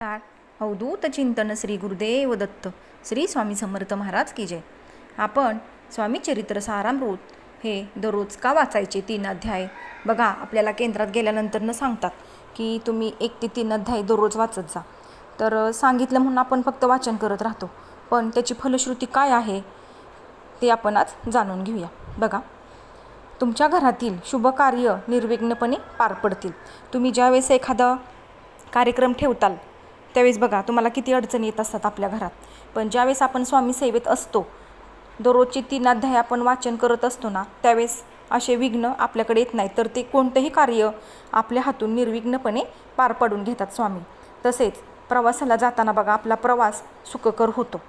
नमस्कार अवधूत चिंतन श्री गुरुदेव दत्त. श्री स्वामी समर्थ महाराज की जय. आपण स्वामी चरित्र सारामृत हे दररोज का वाचायचे तीन अध्याय? बघा आपल्याला केंद्रात गेल्यानंतर न सांगतात की तुम्ही एक ते तीन अध्याय दररोज वाचत जा. तर सांगितलं म्हणून आपण फक्त वाचन करत राहतो. पण त्याची फलश्रुती काय आहे ते आपण आज जाणून घेऊया. बघा. तुमच्या घरातील शुभ कार्य निर्विघ्नपणे पार पडतील. तुम्ही ज्यावेळेस एखादा कार्यक्रम ठेवताल त्यावेळेस बघा तुम्हाला किती अडचणी येत असतात आपल्या घरात. पण ज्यावेळेस आपण स्वामी सेवेत असतो दररोजचे तीन अध्याय आपण वाचन करत असतो ना त्यावेळेस असे विघ्न आपल्याकडे येत नाही तर ते कोणतंही कार्य आपल्या हातून निर्विघ्नपणे पार पाडून घेतात स्वामी. तसेच प्रवासाला जाताना बघा आपला प्रवास सुखकर होतो.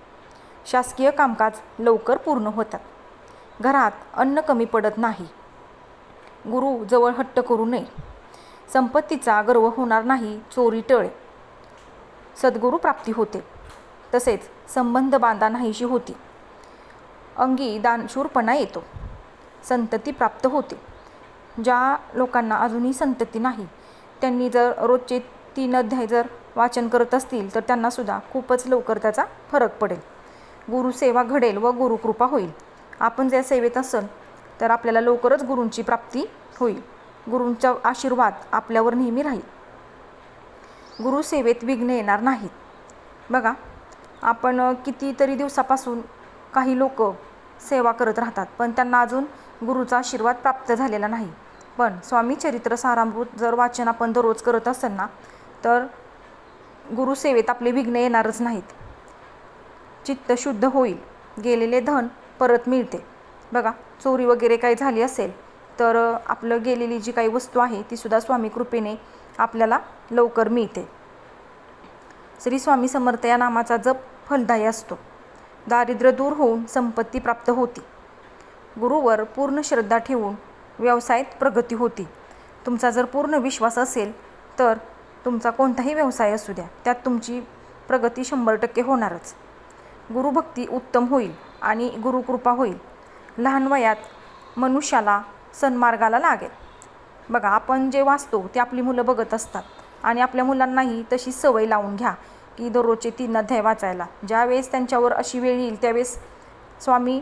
शासकीय कामकाज लवकर पूर्ण होतात. घरात अन्न कमी पडत नाही. गुरु जवळ हट्ट करू नये. संपत्तीचा गर्व होणार नाही चोरी टळे. सद्गुरू प्राप्ती होते. तसेच संबंध बांधा नाहीशी होती. अंगी दानशूरपणा येतो. संतती प्राप्त होते. ज्या लोकांना अजूनही संतती नाही त्यांनी जर रोजचे तीन अध्याय जर वाचन करत असतील तर त्यांनासुद्धा खूपच लवकर त्याचा फरक पडेल. गुरुसेवा घडेल व गुरुकृपा होईल. आपण ज्या सेवेत असेल तर आपल्याला लवकरच गुरूंची प्राप्ती होईल. गुरूंचा आशीर्वाद आपल्यावर नेहमी राहील. गुरुसेवेत विघ्न येणार नाहीत. बघा आपण कितीतरी दिवसापासून काही लोक सेवा करत राहतात पण त्यांना अजून गुरुचा आशीर्वाद प्राप्त झालेला नाही. पण स्वामी चरित्र सारामृत जर वाचन आपण दररोज करत असेल ना तर गुरुसेवेत आपले विघ्न येणारच नाहीत. चित्त शुद्ध होईल गेलेले धन परत मिळते. बघा चोरी वगैरे काही झाली असेल तर आपलं गेलेली जी काही वस्तू आहे तीसुद्धा स्वामी कृपेने आपल्याला लवकर मिळते. श्री स्वामी समर्थ या नामाचा जप फलदायी असतो. दारिद्र्य दूर होऊन संपत्ती प्राप्त होती. गुरुवर पूर्ण श्रद्धा ठेवून व्यवसायात प्रगती होती. तुमचा जर पूर्ण विश्वास असेल तर तुमचा कोणताही व्यवसाय असू द्या. त्यात तुमची प्रगती शंभर टक्के होणारच. गुरुभक्ती उत्तम होईल आणि गुरुकृपा होईल. लहान वयात मनुष्याला सन्मार्गाला लागेल. बघा आपण जे वाचतो ते आपली मुलं बघत असतात. आणि आपल्या मुलांनाही तशी सवय लावून घ्या की दररोजचे तीन अध्याय वाचायला. ज्यावेळेस त्यांच्यावर अशी वेळ येईल त्यावेळेस स्वामी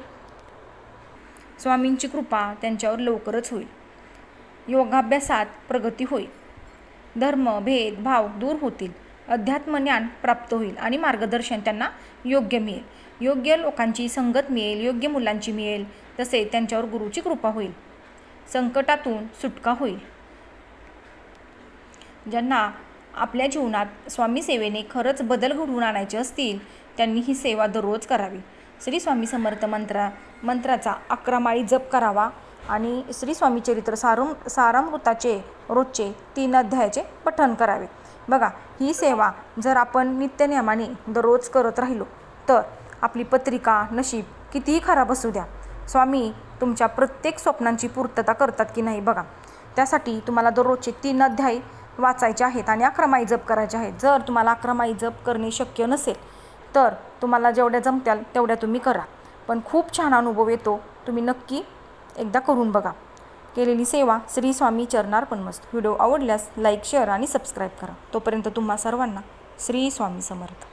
स्वामींची कृपा त्यांच्यावर लवकरच होईल. योगाभ्यासात प्रगती होईल. धर्म भेद भाव दूर होतील. अध्यात्मज्ञान प्राप्त होईल आणि मार्गदर्शन त्यांना योग्य मिळेल. योग्य लोकांची संगत मिळेल योग्य मुलांची मिळेल. तसे त्यांच्यावर गुरुची कृपा होईल. संकटातून सुटका होईल. ज्यांना आपल्या जीवनात स्वामी सेवेने खरंच बदल घडवून आणायचे असतील त्यांनी ही सेवा दररोज करावी. श्री स्वामी समर्थ मंत्रा मंत्राचा अकरा माळी जप करावा आणि श्री स्वामी चरित्र सारम सारामृताचे रोजचे तीन अध्यायाचे पठण करावे. बघा ही सेवा जर आपण नित्यनियमाने दररोज करत राहिलो तर आपली पत्रिका नशीब कितीही खराब असू द्या स्वामी तुमच्या प्रत्येक स्वप्नांची पूर्तता करतात की नाही बघा. त्यासाठी तुम्हाला दररोजचे तीन अध्याय वाचायचे आहेत आणि अक्रमाई जप करायचे आहेत. जर तुम्हाला अक्रमाई जप करणे शक्य नसेल तर तुम्हाला जेवढ्या जमत्याल तेवढ्या तुम्ही करा. पण खूप छान अनुभव येतो तुम्ही नक्की एकदा करून बघा. केलेली सेवा श्री स्वामी चरणार पण मस्त. व्हिडिओ आवडल्यास लाईक शेअर आणि सबस्क्राईब करा. तोपर्यंत तुम्हा सर्वांना श्री स्वामी समर्थ.